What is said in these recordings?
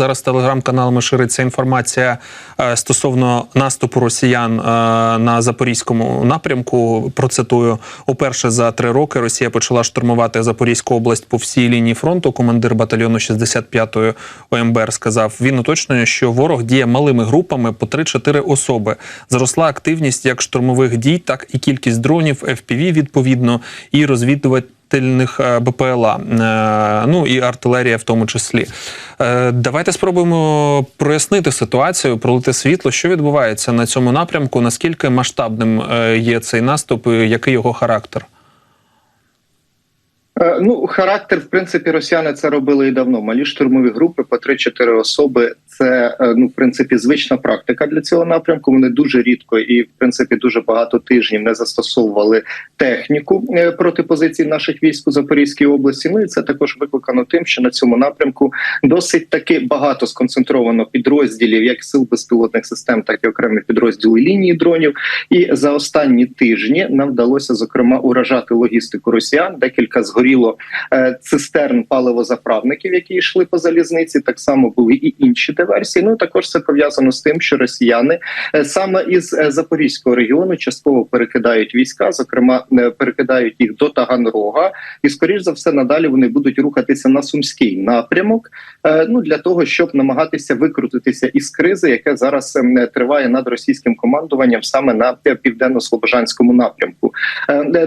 Зараз телеграм-каналами шириться інформація е, стосовно наступу росіян е, на запорізькому напрямку. Процитую, уперше за три роки Росія почала штурмувати Запорізьку область по всій лінії фронту. Командир батальйону 65-ї ОМБР сказав. Він уточнює, що ворог діє малими групами по 3-4 особи. Зросла активність як штурмових дій, так і кількість дронів, FPV відповідно і розвідувальних е, БПЛА, е, ну і артилерія в тому числі. Е, Давайте спробуємо прояснити ситуацію, пролити світло, що відбувається на цьому напрямку, наскільки масштабним є цей наступ, який його характер. Е, Ну, характер, в принципі, росіяни це робили і давно. Малі штурмові групи по 3-4 особи. Це е, ну, в принципі, звична практика для цього напрямку. Вони дуже рідко і, в принципі, дуже багато тижнів не застосовували техніку е, проти позицій наших військ у Запорізькій області. Ну і це також викликано тим, що на цьому напрямку досить таки багато сконцентровано підрозділів, як сил безпілотних систем, так і окремі підрозділи лінії дронів. І за останні тижні нам вдалося зокрема уражати логістику росіян. Декілька згоріло е, цистерн паливозаправників, які йшли по залізниці. Так само були і інші диверсії. Ну також це пов'язано з тим, що росіяни е, саме із е, запорізького регіону частково перекидають війська, зокрема перекидають їх до Таганрога, і скоріш за все надалі вони будуть рухатися на сумський напрямок. Ну для того, щоб намагатися викрутитися із кризи, яка зараз ем, триває над російським командуванням саме на південно-слобожанському напрямку.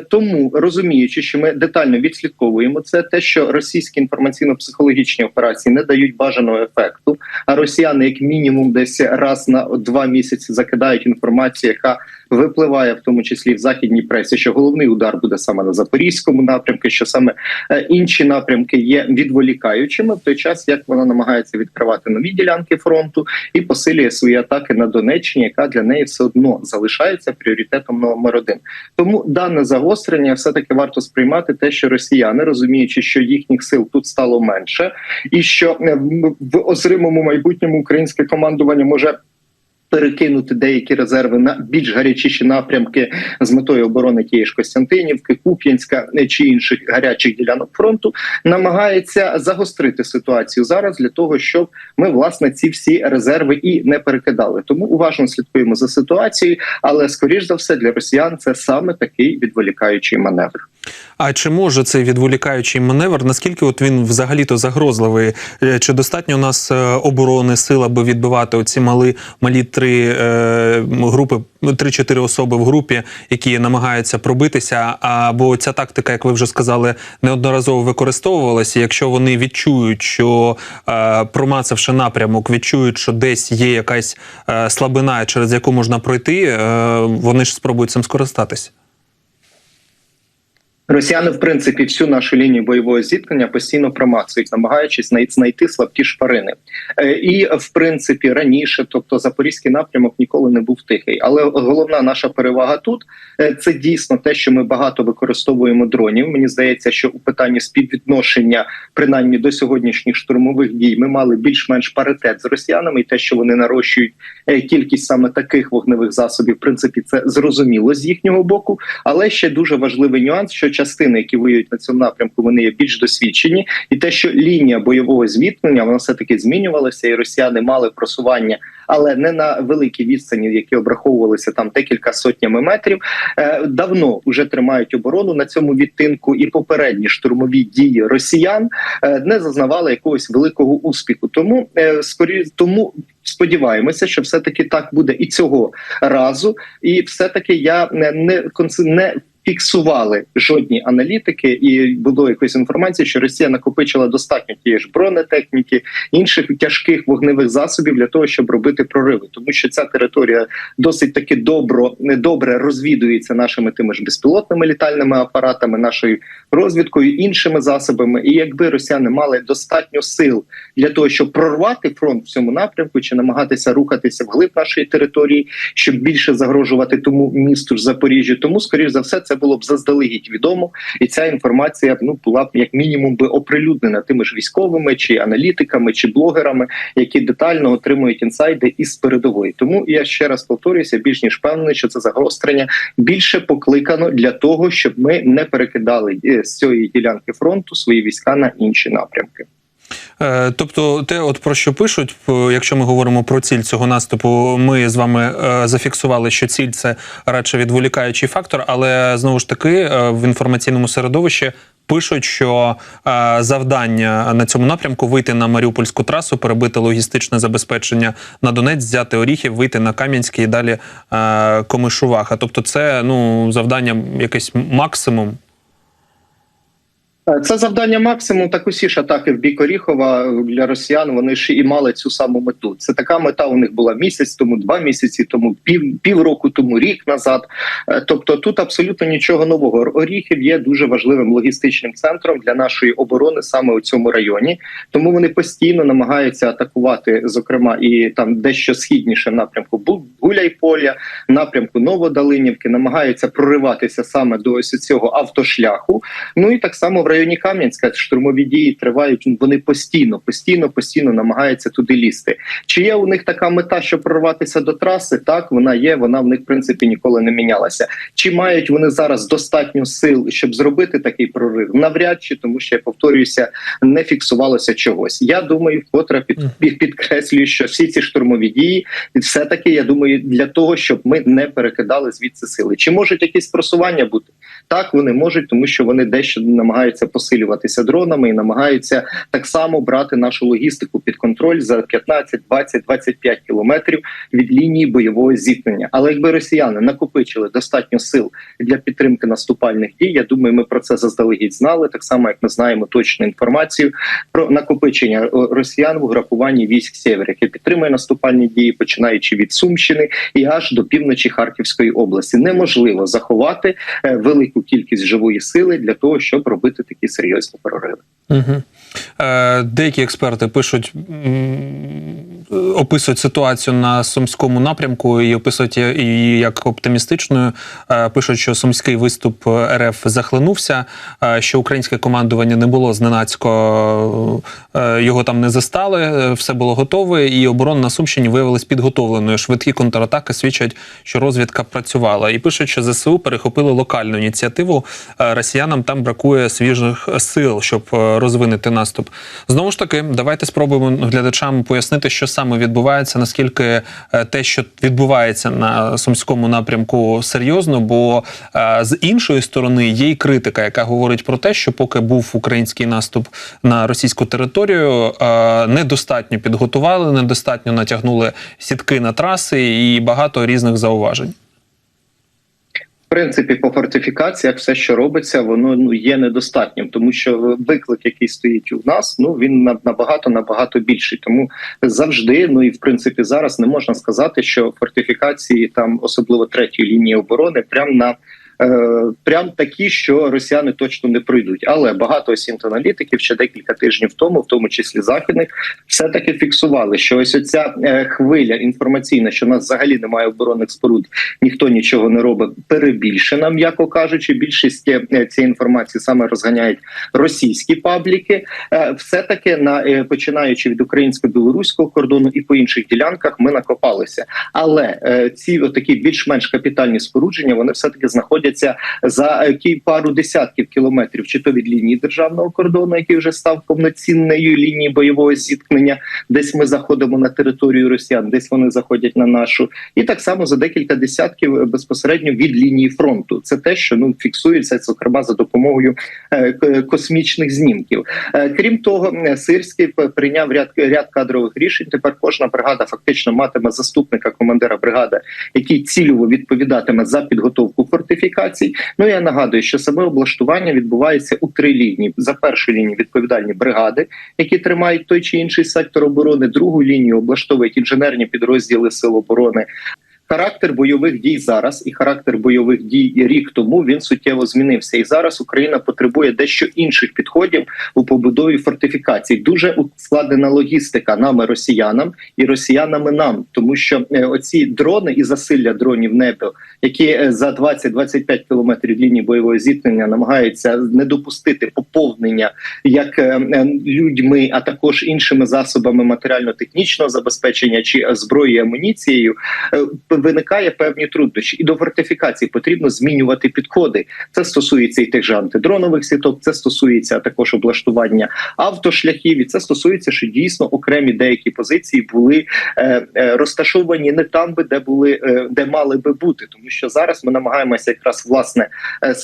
Тому розуміючи, що ми детально відслідковуємо це, те, що російські інформаційно-психологічні операції не дають бажаного ефекту, а росіяни, як мінімум, десь раз на два місяці закидають інформацію, яка випливає в тому числі в західній пресі, що головний удар буде саме на запорізькому напрямку, що саме е, інші напрямки є відволікаючими в той час, як вона намагається відкривати нові ділянки фронту і посилює свої атаки на Донеччині, яка для неї все одно залишається пріоритетом номер один. Тому дане загострення все таки варто сприймати те, що росіяни, розуміючи, що їхніх сил тут стало менше, і що е, в- в озримому майбутньому українське командування може. Перекинути деякі резерви на більш гарячіші напрямки з метою оборони тієї ж Костянтинівки, Куп'янська е, чи інших гарячих ділянок фронту, намагається загострити ситуацію зараз для того, щоб ми власне ці всі резерви і не перекидали. Тому уважно слідкуємо за ситуацією, але скоріш за все для росіян це саме такий відволікаючий маневр. А чи може цей відволікаючий маневр? Наскільки от він взагалі-то загрозливий? Е, Чи достатньо у нас е, оборони сил, аби відбивати оці малі малі три е, групи, три-чотири особи в групі, які намагаються пробитися? Або ця тактика, як ви вже сказали, неодноразово використовувалася. Якщо вони відчують, що е, промацавши напрямок, відчують, що десь є якась е, слабина, через яку можна пройти, е, вони ж спробують цим скористатись. Росіяни, в принципі, всю нашу лінію бойового зіткнення постійно промацують, намагаючись знайти слабкі шпарини. Е, І в принципі раніше, тобто запорізький напрямок ніколи не був тихий. Але головна наша перевага тут е, це дійсно те, що ми багато використовуємо дронів. Мені здається, що у питанні співвідношення, принаймні до сьогоднішніх штурмових дій, ми мали більш-менш паритет з росіянами, і те, що вони нарощують е, кількість саме таких вогневих засобів, в принципі, це зрозуміло з їхнього боку. Але ще дуже важливий нюанс, що частини, які воюють на цьому напрямку, вони є більш досвідчені, і те, що лінія бойового зіткнення, вона все таки змінювалася, і росіяни мали просування, але не на великій відстані, які обраховувалися там декілька сотнями метрів. Е, давно вже тримають оборону на цьому відтинку, і попередні штурмові дії росіян е, не зазнавали якогось великого успіху. Тому е, скорі тому. Сподіваємося, що все таки так буде і цього разу, і все таки я не не, не фіксували жодні аналітики, і було якоїсь інформації, що Росія накопичила достатньо тієї ж бронетехніки, інших тяжких вогневих засобів для того, щоб робити прориви, тому що ця територія досить таки добро недобре розвідується нашими тими ж безпілотними літальними апаратами, нашою розвідкою, іншими засобами. І якби росіяни мали достатньо сил для того, щоб прорвати фронт в цьому напрямку, чи намагатися рухатися вглиб нашої території, щоб більше загрожувати тому місту ж Запоріжжю, тому скоріш за все це було б заздалегідь відомо, і ця інформація ну була б як мінімум би оприлюднена тими ж військовими, чи аналітиками, чи блогерами, які детально отримують інсайди із передової. Тому я ще раз повторююся, більш ніж впевнений, що це загострення більше покликано для того, щоб ми не перекидали е, з цієї ділянки фронту свої війська на інші напрямки. Е, Тобто, те, от про що пишуть, якщо ми говоримо про ціль цього наступу, ми з вами е, зафіксували, що ціль це радше відволікаючий фактор, але знову ж таки е, в інформаційному середовищі пишуть, що е, завдання на цьому напрямку вийти на Маріупольську трасу, перебити логістичне забезпечення на Донець, взяти Оріхів, вийти на Кам'янський і далі е, Комишуваха. Тобто, це ну завдання якийсь максимум. Е, Це завдання максимум. Так усі ж атаки в бік Оріхова е, для росіян. Вони ж і мали цю саму мету. Це така мета у них була місяць тому, два місяці тому, пів півроку тому, рік назад. Е, Тобто тут абсолютно нічого нового. Оріхів є дуже важливим логістичним центром для нашої оборони саме у цьому районі. Тому вони постійно намагаються атакувати, зокрема, і там дещо східніше напрямку Гуляйполя, напрямку Новодалинівки, намагаються прориватися саме до ось цього автошляху. Ну і так само в районі Кам'янська штурмові дії тривають. Вони постійно, постійно, постійно намагаються туди лізти. Чи є у них така мета, щоб прорватися до траси? Так, вона є. Вона в них в принципі ніколи не мінялася. Чи мають вони зараз достатньо сил, щоб зробити такий прорив? Навряд чи, тому що я повторююся, не фіксувалося чогось. Я думаю, вкотре під, під підкреслюю, що всі ці штурмові дії, все таки, я думаю, для того, щоб ми не перекидали звідси сили. Чи можуть якісь просування бути? Так, вони можуть, тому що вони дещо намагаються посилюватися дронами і намагаються так само брати нашу логістику під контроль за 15, 20, 25 кілометрів від лінії бойового зіткнення. Але якби росіяни накопичили достатньо сил для підтримки наступальних дій, я думаю, ми про це заздалегідь знали. Так само, як ми знаємо точну інформацію про накопичення росіян в угрупуванні військ Сєвєр, яке підтримує наступальні дії, починаючи від Сумщини і аж до півночі Харківської області. Неможливо заховати е, велику кількість живої сили для того, щоб робити такі серйозні прориви. Угу. Деякі експерти пишуть, описують ситуацію на сумському напрямку і описують її як оптимістичною. Е, пишуть, що сумський виступ РФ захлинувся, е, що українське командування не було зненацько, його там не застали, все було готове, і оборона на Сумщині виявилась підготовленою. Швидкі контратаки свідчать, що розвідка працювала. І пишуть, що ЗСУ перехопили локальну ініціативу. Росіянам там бракує свіжих сил, щоб розвинути наступ. Знову ж таки, давайте спробуємо глядачам пояснити, що саме відбувається, наскільки е, те, що відбувається на сумському напрямку, серйозно. Бо е, з іншої сторони є й критика, яка говорить про те, що поки був український наступ на російську територію, е, недостатньо підготували, недостатньо натягнули сітки на траси і багато різних зауважень. Принципі, по фортифікаціях все, що робиться, воно ну є недостатнім, тому що виклик, який стоїть у нас, ну він на- набагато набагато більший. Тому завжди, ну і в принципі, зараз не можна сказати, що фортифікації там, особливо третьої лінії оборони, прям на прям такі, що росіяни точно не пройдуть. Але багато осінт аналітиків ще декілька тижнів тому, в тому числі західних, все таки фіксували, що ось оця е, хвиля інформаційна, що у нас взагалі немає оборонних споруд, ніхто нічого не робить, перебільшена, м'яко кажучи. Більшість е, цієї інформації саме розганяють російські пабліки. Е, Все таки на е, починаючи від українсько-білоруського кордону і по інших ділянках, ми накопалися. Але е, ці такі більш-менш капітальні спорудження вони все таки знаходяться за е, пару десятків кілометрів, чи то від лінії державного кордону, який вже став повноцінною лінією бойового зіткнення. Десь ми заходимо на територію росіян, десь вони заходять на нашу, і так само за декілька десятків е, безпосередньо від лінії фронту. Це те, що ну фіксується зокрема за допомогою е, космічних знімків. Крім того, Сирський прийняв ряд ряд кадрових рішень. Тепер кожна бригада фактично матиме заступника командира бригади, який цільово відповідатиме за підготовку фортифікацій. Ну я нагадую, що саме облаштування відбувається у три лінії. За першу лінію відповідальні бригади, які тримають той чи інший сектор оборони. Другу лінію облаштовують інженерні підрозділи сил оборони. Характер бойових дій зараз і характер бойових дій рік тому він суттєво змінився. І зараз Україна потребує дещо інших підходів у побудові фортифікацій. Дуже ускладнена логістика нами, росіянам і росіянами нам, тому що е, оці дрони і засилля дронів в небі, які е, за 20-25 кілометрів лінії бойового зіткнення намагаються не допустити поповнення як е, людьми, а також іншими засобами матеріально-технічного забезпечення чи зброєю амуніцією. Виникає певні труднощі, і до фортифікації потрібно змінювати підходи. Це стосується і тих же антидронових сіток, це стосується також облаштування автошляхів. І це стосується, що дійсно окремі деякі позиції були е, е, розташовані не там, би де були е, де мали би бути, тому що зараз ми намагаємося якраз власне е,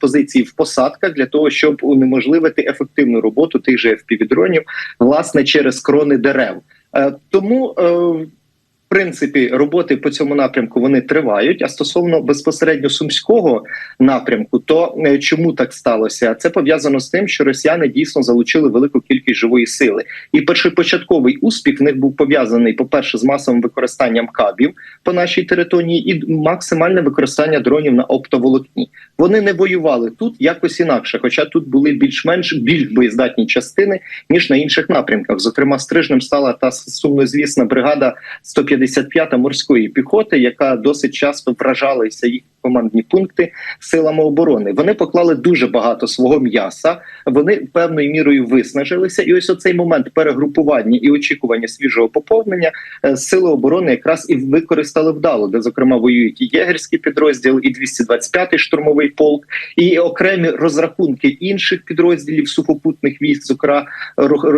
позиції в посадках для того, щоб унеможливити ефективну роботу тих же FPV-дронів, власне через крони дерев. Е, Тому е, принципі роботи по цьому напрямку вони тривають. А стосовно безпосередньо сумського напрямку, то е, чому так сталося? Це пов'язано з тим, що росіяни дійсно залучили велику кількість живої сили, і першопочатковий успіх в них був пов'язаний, по перше, з масовим використанням кабів по нашій території, і максимальне використання дронів на оптоволокні. Вони не воювали тут якось інакше, хоча тут були більш-менш більш боєздатні частини ніж на інших напрямках. Зокрема, стрижнем стала та сумнозвісна бригада 155 морської піхоти, яка досить часто вражалася їх командні пункти силами оборони. Вони поклали дуже багато свого м'яса. Вони певною мірою виснажилися, і ось оцей момент перегрупування і очікування свіжого поповнення е, сили оборони якраз і використали вдало, де зокрема воюють і єгерські підрозділи, і 225-й штурмовий полк, і окремі розрахунки інших підрозділів сухопутних військ, зокрема,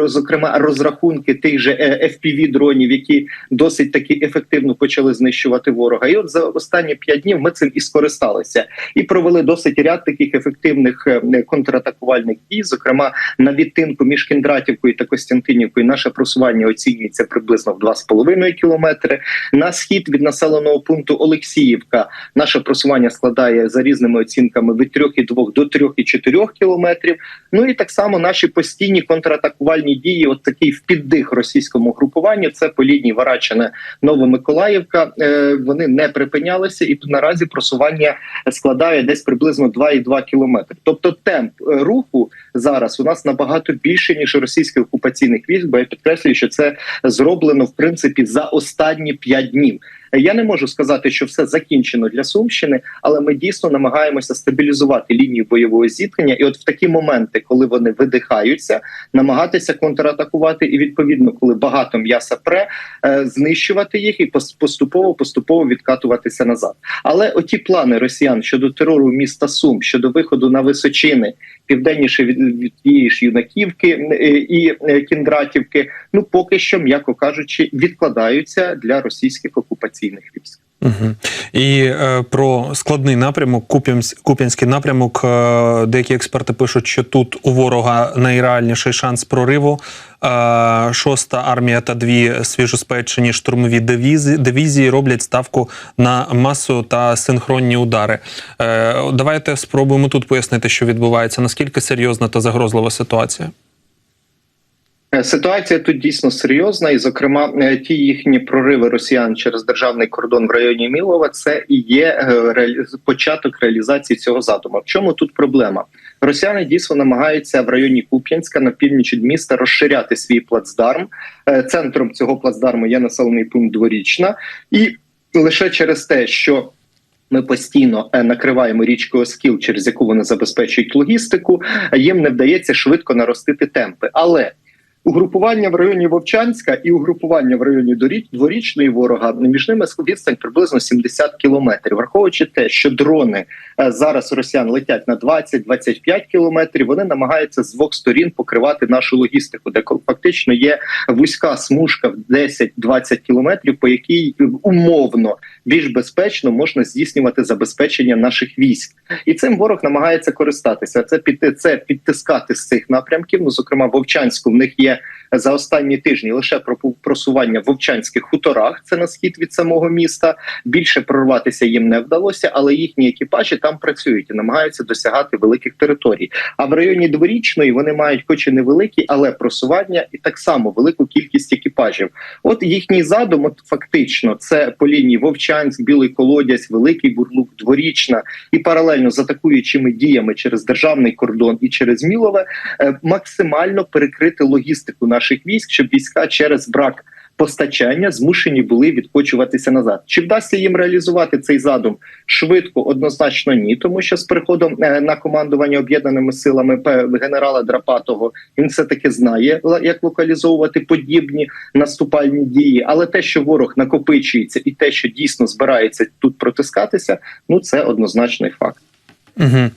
зокрема розрахунки тих же fpv дронів, які досить таки ефективно почали знищувати ворога. І от за останні п'ять днів ми цим і скористалися і провели досить ряд таких ефективних е, контратакувальних дій. Зокрема, на відтинку між Кіндратівкою та Костянтинівкою наше просування оцінюється приблизно в 2,5 кілометри. На схід від населеного пункту Олексіївка наше просування складає за різними оцінками від 3,2 до 3,4 кілометрів. Ну і так само наші постійні контратакувальні дії, от такий впіддих російському групуванню. Це по лінії Варачине Новомиколаївка. Е, вони не припинялися, і наразі просування складає десь приблизно 2,2 кілометри. Тобто темп е, руху зараз у нас набагато більше ніж російських окупаційних військ. Бо я підкреслюю, що це зроблено в принципі за останні 5 днів. Я не можу сказати, що все закінчено для Сумщини, але ми дійсно намагаємося стабілізувати лінію бойового зіткнення. І от в такі моменти, коли вони видихаються, намагатися контратакувати, і відповідно, коли багато м'яса пре, е, знищувати їх і поступово поступово відкатуватися назад. Але оті плани росіян щодо терору міста Сум, щодо виходу на височини, південніше від, від тієї ж юнаківки е, і е, кіндратівки, ну поки що, м'яко кажучи, відкладаються для російських окупаційних військ. Угу. І е, про складний напрямок, Куп'янсь, Куп'янський напрямок. Е, деякі експерти пишуть, що тут у ворога найреальніший шанс прориву. Е, шоста армія та дві свіжоспечені штурмові дивізії, дивізії роблять ставку на масу та синхронні удари. Е, давайте спробуємо тут пояснити, що відбувається. Наскільки серйозна та загрозлива ситуація? Е, Ситуація тут дійсно серйозна, і зокрема, е, ті їхні прориви росіян через державний кордон в районі Мілова, це і є е, початок реалізації цього задуму. В чому тут проблема? Росіяни дійсно намагаються в районі Куп'янська на північ міста розширяти свій плацдарм. Центром цього плацдарму є населений пункт Дворічна, і лише через те, що ми постійно накриваємо річку Оскіл, через яку вони забезпечують логістику. Їм не вдається швидко наростити темпи, але Угрупування в районі Вовчанська і угрупування в районі дворічної ворога між ними відстань приблизно 70 кілометрів. Враховуючи те, що дрони е, зараз росіян летять на 20-25 кілометрів, вони намагаються з двох сторін покривати нашу логістику, де фактично є вузька смужка в 10-20 кілометрів, по якій е, умовно більш безпечно можна здійснювати забезпечення наших військ, і цим ворог намагається користатися. Це піти це підтискати з цих напрямків. Ну зокрема, Вовчанську в них є за останні тижні лише про просування в Вовчанських хуторах. Це на схід від самого міста. Більше прорватися їм не вдалося, але їхні екіпажі там працюють і намагаються досягати великих територій. А в районі дворічної вони мають, хоч і невеликі, але просування, і так само велику кількість екіпажів. От їхній задум, от фактично, це по лінії Вовчанськ, Білий Колодязь, Великий Бурлук, Дворічна, і паралельно з атакуючими діями через державний кордон і через Мілове е, максимально перекрити логістику наших військ, щоб війська через брак постачання змушені були відкочуватися назад. Чи вдасться їм реалізувати цей задум швидко? Однозначно ні, тому що з приходом е, на командування об'єднаними силами генерала Драпатого він все таки знає як локалізовувати подібні наступальні дії. Але те, що ворог накопичується, і те, що дійсно збирається тут протискатися, ну це однозначний факт. Угу. Е,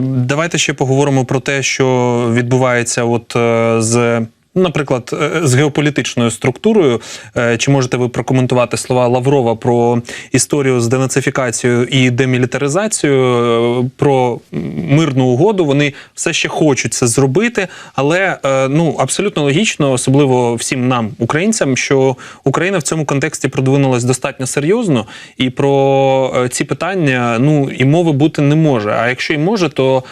давайте ще поговоримо про те, що відбувається от е, з. Наприклад, е, з геополітичною структурою, Е, чи можете ви прокоментувати слова Лаврова про історію з денацифікацією і демілітаризацією, е, про мирну угоду? Вони все ще хочуть це зробити, але ну абсолютно логічно, особливо всім нам, українцям, що Україна в цьому контексті продвинулась достатньо серйозно, і про ці питання ну і мови бути не може. А якщо і може, то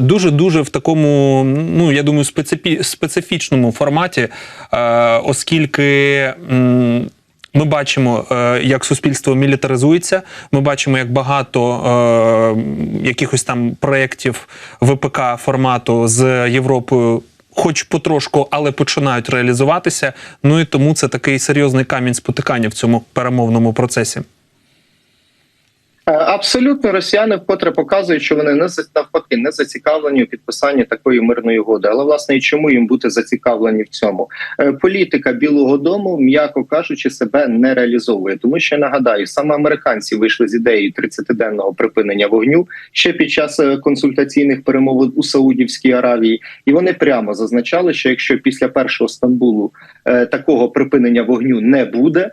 дуже дуже в такому, ну я думаю, специфі, специфічному форматі, е, оскільки. ми бачимо, е, як суспільство мілітаризується. Ми бачимо, як багато е, якихось там проєктів ВПК формату з Європою. Хоч потрошку, але починають реалізуватися. Ну і тому це такий серйозний камінь спотикання в цьому перемовному процесі. Е, Абсолютно, росіяни вкотре показують, що вони не навпаки не зацікавлені у підписанні такої мирної угоди. Але власне і чому їм бути зацікавлені в цьому? Е, Політика Білого Дому, м'яко кажучи, себе не реалізовує. Тому що нагадаю, саме американці вийшли з ідеєю 30-денного припинення вогню ще під час е, консультаційних перемовин у Саудівській Аравії, і вони прямо зазначали, що якщо після першого Стамбулу такого припинення вогню не буде,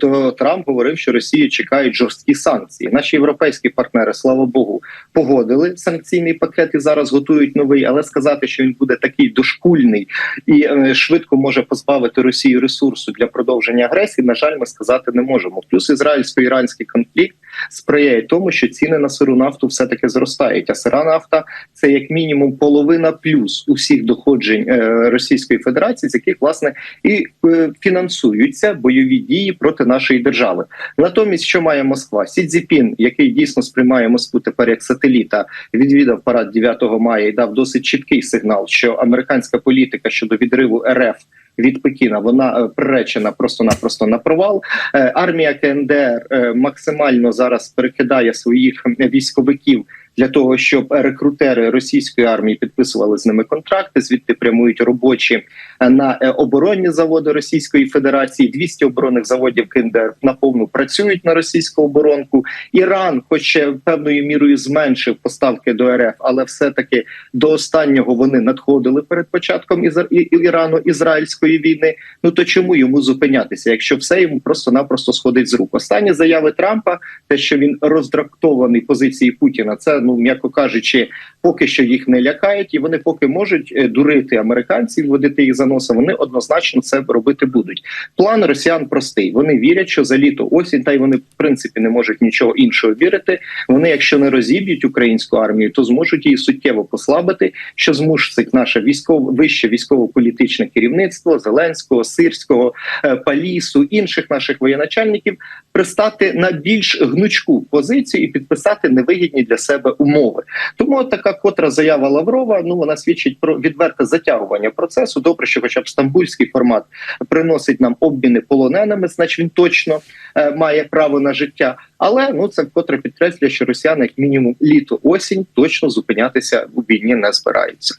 то Трамп говорив, що Росію чекають жорсткі санкції. Наші європейські партнери, слава Богу, погодили санкційний пакет і зараз готують новий. Але сказати, що він буде такий дошкульний і е, швидко може позбавити Росію ресурсу для продовження агресії, на жаль, ми сказати не можемо. Плюс ізраїльсько-іранський конфлікт сприяє тому, що ціни на сиру нафту все таки зростають. А сира нафта це як мінімум половина плюс усіх доходжень е, Російської Федерації, з яких власне і е, фінансуються бойові дії проти нашої держави. Натомість, що має Москва? Сі Цзіпін, який дійсно сприймає Москву тепер як сателіта, відвідав парад 9 мая і дав досить чіткий сигнал, що американська політика щодо відриву РФ. Від Пекіна вона е, приречена просто-напросто на провал. Е, Армія КНДР е, максимально зараз перекидає своїх військовиків для того, щоб рекрутери російської армії підписували з ними контракти. Звідти прямують робочі е, на е, оборонні заводи Російської Федерації. 200 оборонних заводів КНДР наповну працюють на російську оборонку. Іран, хоч е, певною мірою зменшив поставки до РФ, але все таки до останнього вони надходили перед початком Ірану ізраїльської війни. Ну то чому йому зупинятися, якщо все йому просто-напросто сходить з рук? Останні заяви Трампа, те, що він роздрактований позиції Путіна, це ну м'яко кажучи, поки що їх не лякають, і вони поки можуть е, дурити американців, водити їх за носа. Вони однозначно це робити будуть. План росіян простий. Вони вірять, що за літо осінь, та й вони в принципі не можуть нічого іншого вірити. Вони, якщо не розіб'ють українську армію, то зможуть її суттєво послабити, що змусить наше військово вище військово-політичне керівництво Зеленського, Сирського, е, Палісу, інших наших воєначальників пристати на більш гнучку позицію і підписати невигідні для себе умови. Тому така котра заява Лаврова. Ну вона свідчить про відверте затягування процесу. Добре, що, хоча б стамбульський формат приносить нам обміни полоненими, значить він точно е, має право на життя. Але ну це вкотре підкреслює, що росіяни, як мінімум, літо осінь точно зупинятися у війні не збираються.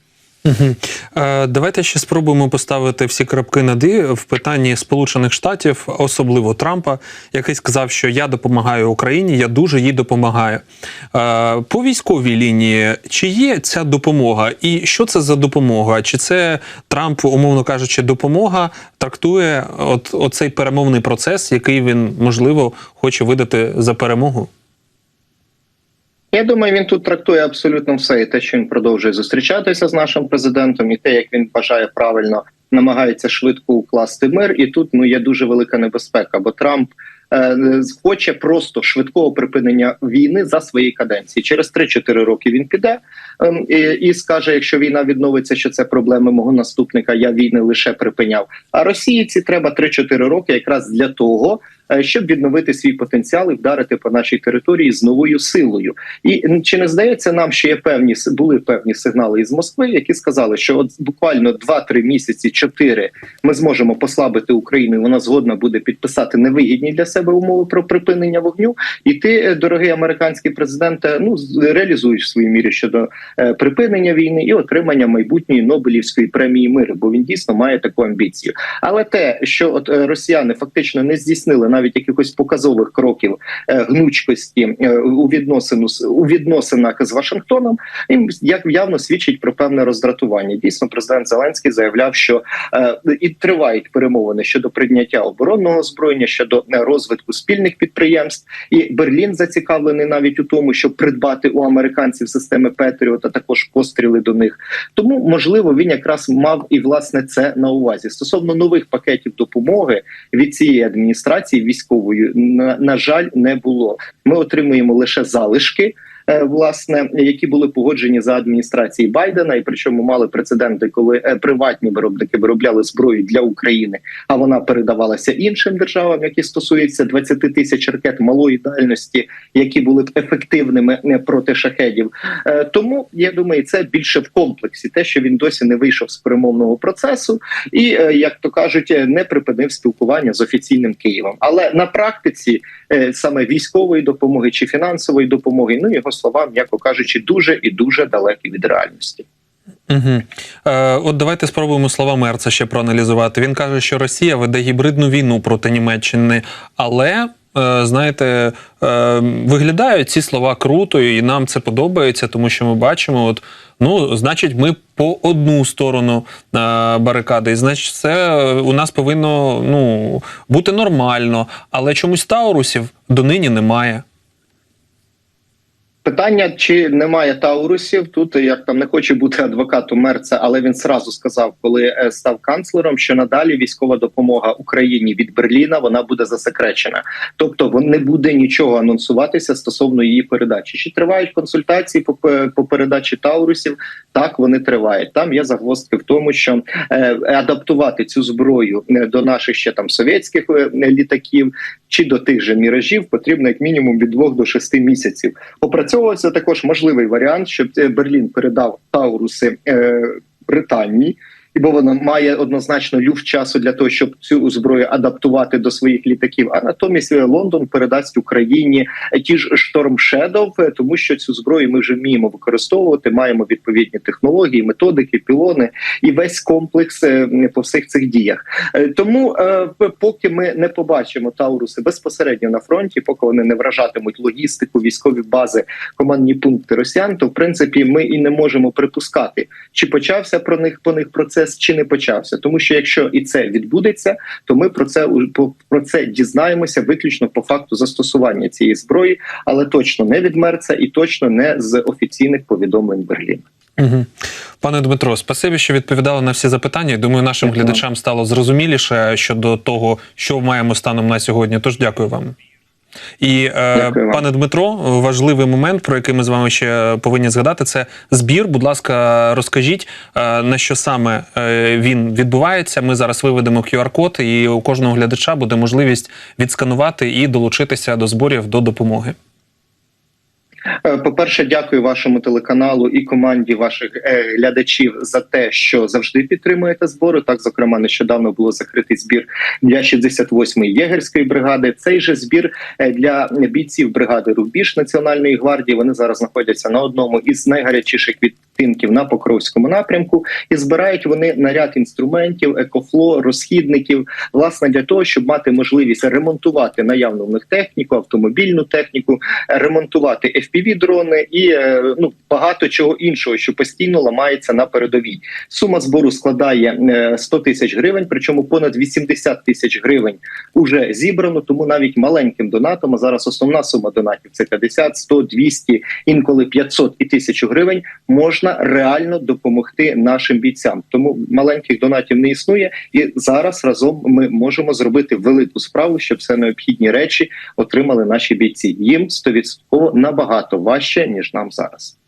Е, давайте ще спробуємо поставити всі крапки над «і» в питанні Сполучених Штатів, особливо Трампа, який сказав, що я допомагаю Україні, я дуже їй допомагаю. Е, по військовій лінії, чи є ця допомога, і що це за допомога? Чи це Трамп, умовно кажучи, допомога трактує от оцей перемовний процес, який він можливо хоче видати за перемогу? Я думаю, він тут трактує абсолютно все, і те, що він продовжує зустрічатися з нашим президентом, і те, як він бажає правильно намагається швидко укласти мир. І тут ну є дуже велика небезпека, бо Трамп е, хоче просто швидкого припинення війни за своєї каденції. Через 3-4 роки він піде ем, і, і скаже: якщо війна відновиться, що це проблеми мого наступника, я війни лише припиняв. А Росії ці треба 3-4 роки, якраз для того. Е, Щоб відновити свій потенціал і вдарити по нашій території з новою силою, і чи не здається нам, що є певні були певні сигнали із Москви, які сказали, що от буквально 2-3 місяці, 4 ми зможемо послабити Україну. і Вона згодна буде підписати невигідні для себе умови про припинення вогню. І ти, е, дорогий американський президенте, ну з- реалізуєш в своїй мірі щодо е, припинення війни і отримання майбутньої Нобелівської премії миру, бо він дійсно має таку амбіцію. Але те, що от е, росіяни фактично не здійснили навіть якихось показових кроків е, гнучкості е, у відносину у відносинах з Вашингтоном, їм як явно свідчить про певне роздратування. Дійсно, президент Зеленський заявляв, що е, і тривають перемовини щодо прийняття оборонного озброєння, щодо розвитку спільних підприємств. І Берлін зацікавлений навіть у тому, щоб придбати у американців системи Петріот, а також постріли до них. Тому можливо він якраз мав і власне це на увазі стосовно нових пакетів допомоги від цієї адміністрації військової. На, на жаль, не було. Ми отримуємо лише залишки. Е, Власне, які були погоджені за адміністрації Байдена, і причому мали прецеденти, коли е, приватні виробники виробляли зброю для України, а вона передавалася іншим державам, які стосуються 20 тисяч ракет малої дальності, які були б ефективними е, проти шахедів. Тому я думаю, це більше в комплексі, те, що він досі не вийшов з перемовного процесу, і як то кажуть, не припинив спілкування з офіційним Києвом. Але на практиці саме військової допомоги чи фінансової допомоги, ну його слова, м'яко кажучи, дуже і дуже далекі від реальності. Угу. Е, от давайте спробуємо слова Мерца ще проаналізувати. Він каже, що Росія веде гібридну війну проти Німеччини, але. е, Знаєте, е, виглядають ці слова круто, і нам це подобається, тому що ми бачимо, от ну, значить, ми по одну сторону е, барикади, і значить, це у нас повинно ну, бути нормально, але чомусь таурусів донині немає. Питання, чи немає таурусів тут, як там не хоче бути адвокатом Мерца, але він сразу сказав, коли е, став канцлером, що надалі військова допомога Україні від Берліна вона буде засекречена, тобто не буде нічого анонсуватися стосовно її передачі. Чи тривають консультації по, по передачі таурусів? Так вони тривають. Там є загвоздки в тому, що е, адаптувати цю зброю е, до наших ще там совєтських е, літаків чи до тих же міражів потрібно як мінімум від двох до шести місяців. Опрацьовувався також можливий варіант, щоб е, Берлін передав Тауруси е, Британії. І бо вона має однозначно люфт часу для того, щоб цю зброю адаптувати до своїх літаків. А натомість е, Лондон передасть Україні ті ж Storm Shadow, е, тому що цю зброю ми вже вміємо використовувати. Маємо відповідні технології, методики, пілони і весь комплекс е, по всіх цих діях. Тому поки ми не побачимо Тауруси безпосередньо на фронті, поки вони не вражатимуть логістику, військові бази, командні пункти росіян, то в принципі ми і не можемо припускати, чи почався про них по них процес, чи не почався. Тому що якщо і це відбудеться, то ми про це про це дізнаємося виключно по факту застосування цієї зброї, але точно не від Мерца і точно не з офіційних повідомлень Берліна. Угу. Пане Дмитро, спасибі, що відповідали на всі запитання. Думаю, нашим Дякую. глядачам стало зрозуміліше щодо того, що маємо станом на сьогодні. Тож дякую вам. І Дякую пане вам. Дмитро, важливий момент, про який ми з вами ще повинні згадати, це збір. Будь ласка, розкажіть е, на що саме е, він відбувається. Ми зараз виведемо QR-код, і у кожного глядача буде можливість відсканувати і долучитися до зборів до допомоги. Е, По-перше, дякую вашому телеканалу і команді ваших е, глядачів за те, що завжди підтримуєте збори. Так, зокрема, нещодавно було закритий збір для 68-ї єгерської бригади. Цей же збір е, для бійців бригади Рубіж Національної гвардії. Вони зараз знаходяться на одному із найгарячіших відтинків на Покровському напрямку, і збирають вони наряд інструментів, екофло, розхідників, власне для того, щоб мати можливість ремонтувати наявну в них техніку, автомобільну техніку, ремонтувати FPV-дрони і е, ну багато чого іншого, що постійно ламається на передовій. Сума збору складає е, 100 тисяч гривень, причому понад 80 тисяч гривень уже зібрано. Тому навіть маленьким донатом, а зараз основна сума донатів це 50, 100, 200, інколи 500 і 1000 гривень. Можна реально допомогти нашим бійцям. Тому маленьких донатів не існує, і зараз разом ми можемо зробити велику справу, щоб все необхідні речі отримали наші бійці. Їм 100% набагато важче ніж нам зараз.